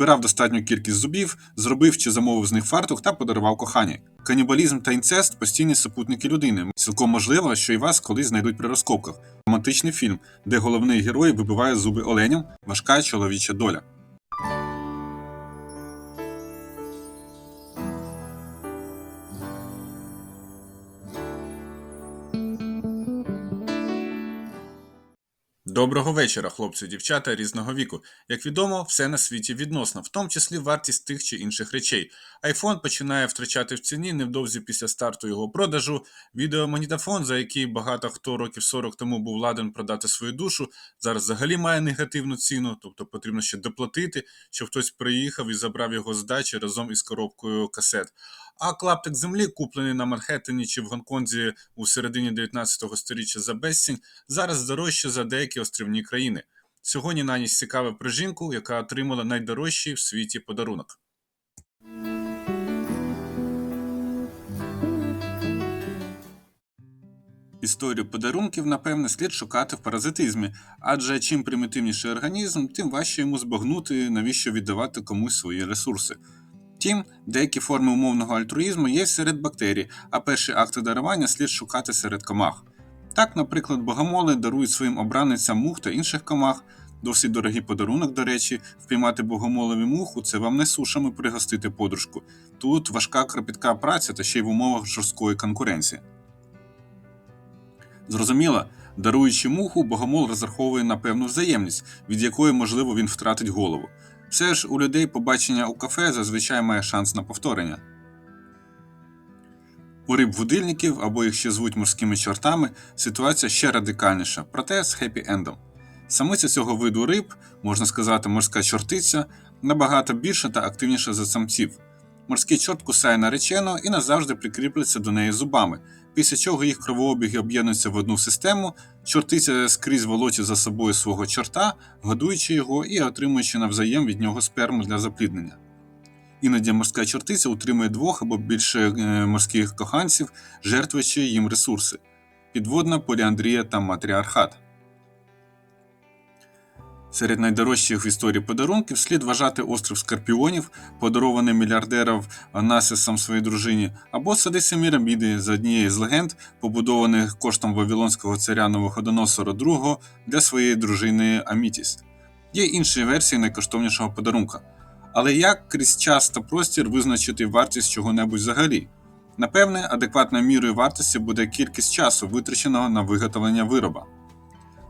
назбирав достатню кількість зубів, зробив чи замовив з них фартух та подарував коханій. Канібалізм та інцест постійні супутники людини. Цілком можливо, що і вас колись знайдуть при розкопках. Романтичний фільм, де головний герой вибиває зуби оленям, важка чоловіча доля. Доброго вечора, хлопці, дівчата різного віку. Як відомо, все на світі відносно, в тому числі вартість тих чи інших речей. iPhone починає втрачати в ціні невдовзі після старту його продажу. Відеомагнітофон, за який багато хто років 40 тому був ладен продати свою душу, зараз взагалі має негативну ціну, тобто потрібно ще доплатити, щоб хтось приїхав і забрав його з дачі разом із коробкою касет. А клаптик землі, куплений на Манхеттені чи в Гонконзі у середині 19 століття за безцінь, зараз дорожче за деякі острівні країни. Сьогодні на ніч цікаве про жінку, яка отримала найдорожчий в світі подарунок. Історію подарунків, напевне, слід шукати в паразитизмі, адже чим примітивніший організм, тим важче йому збагнути, навіщо віддавати комусь свої ресурси. Втім, деякі форми умовного альтруїзму є серед бактерій, а перші акти дарування слід шукати серед комах. Так, наприклад, богомоли дарують своїм обраницям мух та інших комах. Досить дорогий подарунок, до речі, впіймати богомолові муху це вам не сушами пригостити подружку. Тут важка кропітка праця та ще й в умовах жорсткої конкуренції. Зрозуміло, даруючи муху, богомол розраховує на певну взаємність, від якої, можливо, він втратить голову. Все ж у людей побачення у кафе зазвичай має шанс на повторення. У риб-будильників, або їх ще звуть морськими чортами, ситуація ще радикальніша, проте з хеппі-ендом. Самиця цього виду риб, можна сказати, морська чортиця, набагато більша та активніша за самців. Морський чорт кусає наречено і назавжди прикріплюється до неї зубами, після чого їх кровообіги об'єднуються в одну систему, чортиця скрізь волочить за собою свого чорта, годуючи його і отримуючи навзаєм від нього сперму для запліднення. Іноді морська чортиця утримує двох або більше е, морських коханців, жертвуючи їм ресурси підводна поліандрія та матріархат. Серед найдорожчих в історії подарунків слід вважати острів Скорпіонів, подарований мільярдером Анасисом своїй дружині, або сади Семіраміди за однією з легенд, побудованих коштом Вавилонського царя Новоходоносора II для своєї дружини Амітіс. Є інші версії найкоштовнішого подарунка. Але як крізь час та простір визначити вартість чого-небудь взагалі? Напевне, адекватною мірою вартості буде кількість часу, витраченого на виготовлення вироба.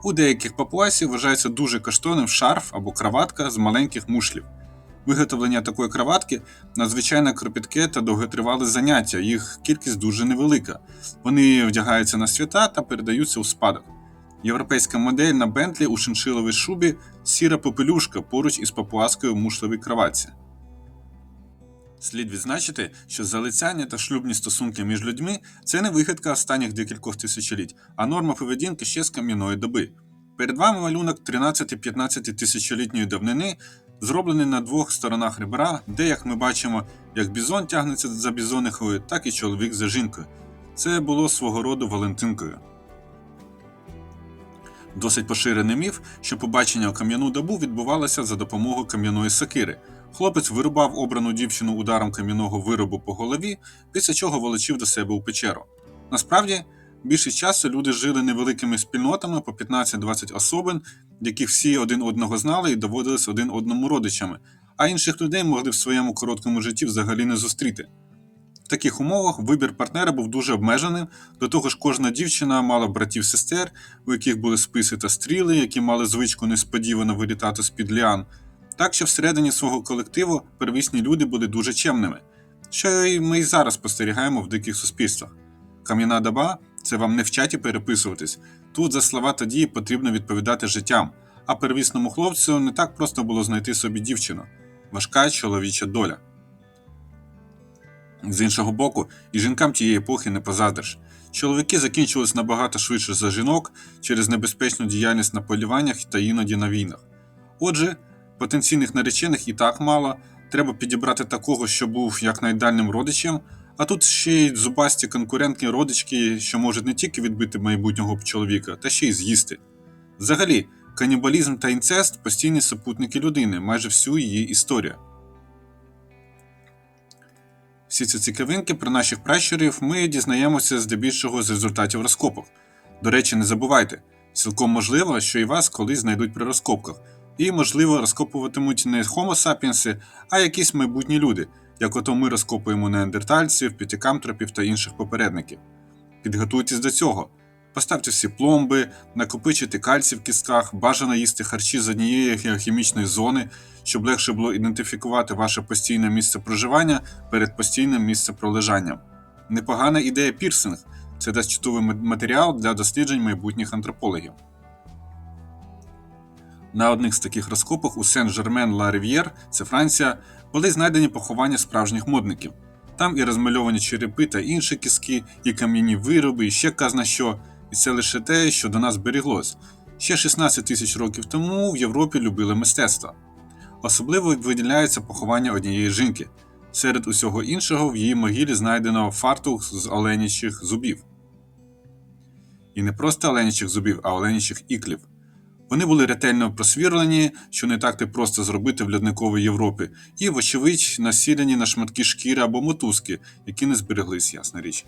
У деяких папуасів вважається дуже коштовним шарф або краватка з маленьких мушлів. Виготовлення такої краватки надзвичайно кропітке та довготривале заняття, їх кількість дуже невелика. Вони вдягаються на свята та передаються у спадок. Європейська модель на Бентлі у шиншиловій шубі сіра попелюшка поруч із папуаскою в мушлевій краватці. Слід відзначити, що залицяння та шлюбні стосунки між людьми це не вигадка останніх декількох тисячоліть, а норма поведінки ще з кам'яної доби. Перед вами малюнок 13-15 тисячолітньої давнини, зроблений на двох сторонах ребра, де, як ми бачимо, як бізон тягнеться за бізонихою, так і чоловік за жінкою. Це було свого роду Валентинкою. Досить поширений міф, що побачення у кам'яну добу відбувалося за допомогою кам'яної сокири. Хлопець вирубав обрану дівчину ударом кам'яного виробу по голові, після чого волочив до себе у печеру. Насправді, більшість часу люди жили невеликими спільнотами по 15-20 особин, яких всі один одного знали і доводились один одному родичами, а інших людей могли в своєму короткому житті взагалі не зустріти. В таких умовах вибір партнера був дуже обмеженим, до того ж кожна дівчина мала братів-сестер, у яких були списи та стріли, які мали звичку несподівано вилітати з-під ліан. Так що всередині свого колективу первісні люди були дуже чемними, що й ми й зараз спостерігаємо в диких суспільствах. Кам'яна доба це вам не в чаті переписуватись. Тут за слова та дії потрібно відповідати життям, а первісному хлопцю не так просто було знайти собі дівчину важка чоловіча доля. З іншого боку, і жінкам тієї епохи не позадриш. Чоловіки закінчились набагато швидше за жінок через небезпечну діяльність на полюваннях та іноді на війнах. Отже, потенційних наречених і так мало, треба підібрати такого, що був якнайдальним родичем, а тут ще й зубасті конкурентні родички, що можуть не тільки відбити майбутнього чоловіка, та ще й з'їсти. Взагалі, Канібалізм та інцест постійні супутники людини майже всю її історію. Всі ці цікавинки про наших пращурів ми дізнаємося здебільшого з результатів розкопок. До речі, не забувайте, цілком можливо, що і вас колись знайдуть при розкопках, і, можливо, розкопуватимуть не Homo sapiens, а якісь майбутні люди, як ото ми розкопуємо неандертальців, п'ятикамтропів та інших попередників. Підготуйтесь до цього. Поставте всі пломби, накопичуйте кальцій в кістках, бажано їсти харчі з однієї геохімічної зони, щоб легше було ідентифікувати ваше постійне місце проживання перед постійним місцепролежанням. Непогана ідея пірсинг це дасть чудовий матеріал для досліджень майбутніх антропологів. На одних з таких розкопок у Сен-Жермен-Ла-Рів'єр, це Франція, були знайдені поховання справжніх модників. Там і розмальовані черепи та інші кістки, і кам'яні вироби, і ще казна що. І це лише те, що до нас зберіглось. Ще 16 тисяч років тому в Європі любили мистецтво. Особливо виділяється поховання однієї жінки. Серед усього іншого в її могилі знайдено фартух з оленячих зубів. І не просто оленячих зубів, а оленячих іклів. Вони були ретельно просвірлені, що не так то просто зробити в льодниковій Європі, і, вочевидь, насілені на шматки шкіри або мотузки, які не збереглись, ясна річ.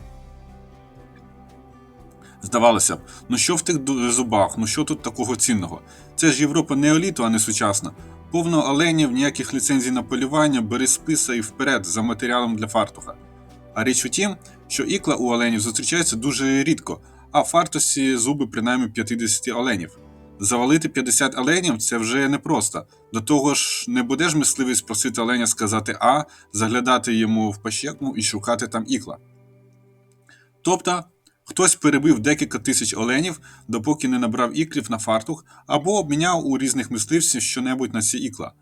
Здавалося б, ну що в тих зубах, ну що тут такого цінного? Це ж Європа неоліту, а не сучасна. Повно оленів, ніяких ліцензій на полювання, бери списа і вперед за матеріалом для фартуха. А річ у тім, що ікла у оленів зустрічається дуже рідко, а в фартусі зуби принаймні 50 оленів. Завалити 50 оленів це вже непросто. До того ж, не будеш мисливець просити оленя сказати А, заглядати йому в пащеку і шукати там ікла. Тобто, хтось перебив декілька тисяч оленів, допоки не набрав іклів на фартух, або обміняв у різних мисливців щонебудь на ці ікла.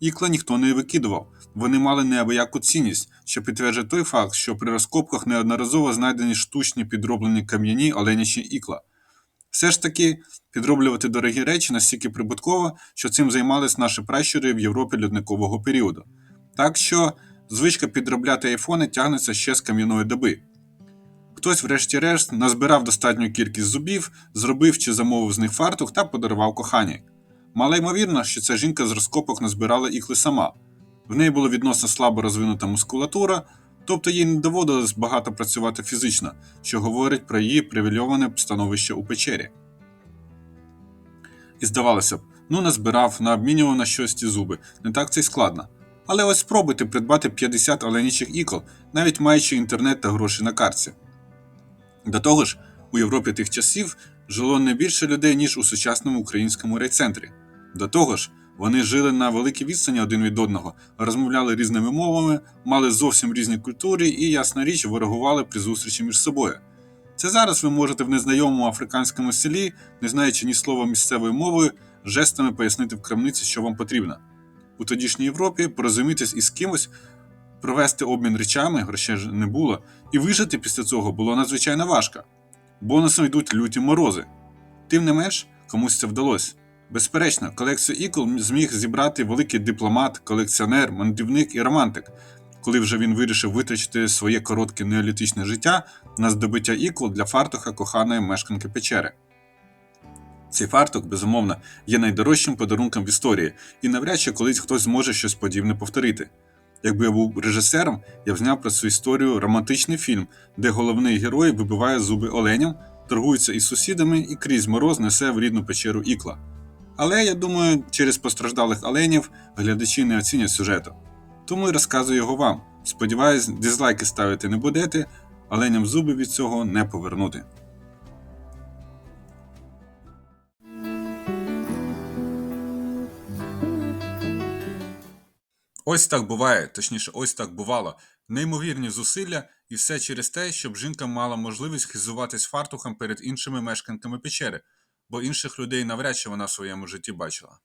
Ікла ніхто не викидував, вони мали неабияку цінність, що підтверджує той факт, що при розкопках неодноразово знайдені штучні підроблені кам'яні оленячі ікла. Все ж таки, підроблювати дорогі речі настільки прибутково, що цим займались наші пращури в Європі льодникового періоду. Так що звичка підробляти айфони тягнеться ще з кам'яної доби. Хтось, врешті-решт, назбирав достатню кількість зубів, зробив чи замовив з них фартух та подарував коханій. Мало ймовірно, що ця жінка з розкопок назбирала ікли сама. В неї була відносно слабо розвинута мускулатура, тобто їй не доводилось багато працювати фізично, що говорить про її привільоване становище у печері. І здавалося б, ну назбирав, наобмінював на щось ті зуби, не так це й складно. Але ось спробуйте придбати 50 оленячих ікол, навіть маючи інтернет та гроші на картці. До того ж, у Європі тих часів жило не більше людей, ніж у сучасному українському райцентрі. До того ж, вони жили на великій відстані один від одного, розмовляли різними мовами, мали зовсім різні культури і, ясна річ, ворогували при зустрічі між собою. Це зараз ви можете в незнайомому африканському селі, не знаючи ні слова місцевою мовою, жестами пояснити в крамниці, що вам потрібно. У тодішній Європі порозумітись із кимось, провести обмін речами, грошей не було, і вижити після цього було надзвичайно важко. Бонусом йдуть люті морози. Тим не менш, комусь це вдалося. Безперечно, колекцію ікл зміг зібрати великий дипломат, колекціонер, мандрівник і романтик, коли вже він вирішив витрачити своє коротке неолітичне життя на здобуття ікл для фартуха коханої мешканки печери. Цей фартух, безумовно, є найдорожчим подарунком в історії, і навряд чи колись хтось зможе щось подібне повторити. Якби я був режисером, я б зняв про цю історію романтичний фільм, де головний герой вибиває зуби оленям, торгується із сусідами і крізь мороз несе в рідну печеру ікла. Але я думаю, через постраждалих оленів глядачі не оцінять сюжету. Тому й розказую його вам. Сподіваюсь, дизлайки ставити не будете, оленям зуби від цього не повернути. Ось так буває, точніше, ось так бувало. Неймовірні зусилля, і все через те, щоб жінка мала можливість хизуватись фартухом перед іншими мешканками печери, бо інших людей навряд чи вона в своєму житті бачила.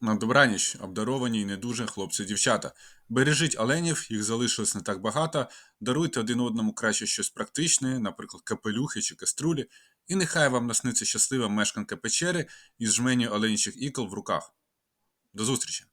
На добраніч, обдаровані й не дуже хлопці-дівчата. Бережіть оленів, їх залишилось не так багато, даруйте один одному краще щось практичне, наприклад, капелюхи чи каструлі, і нехай вам насниться щаслива мешканка печери із жменю оленячих ікл в руках. До зустрічі!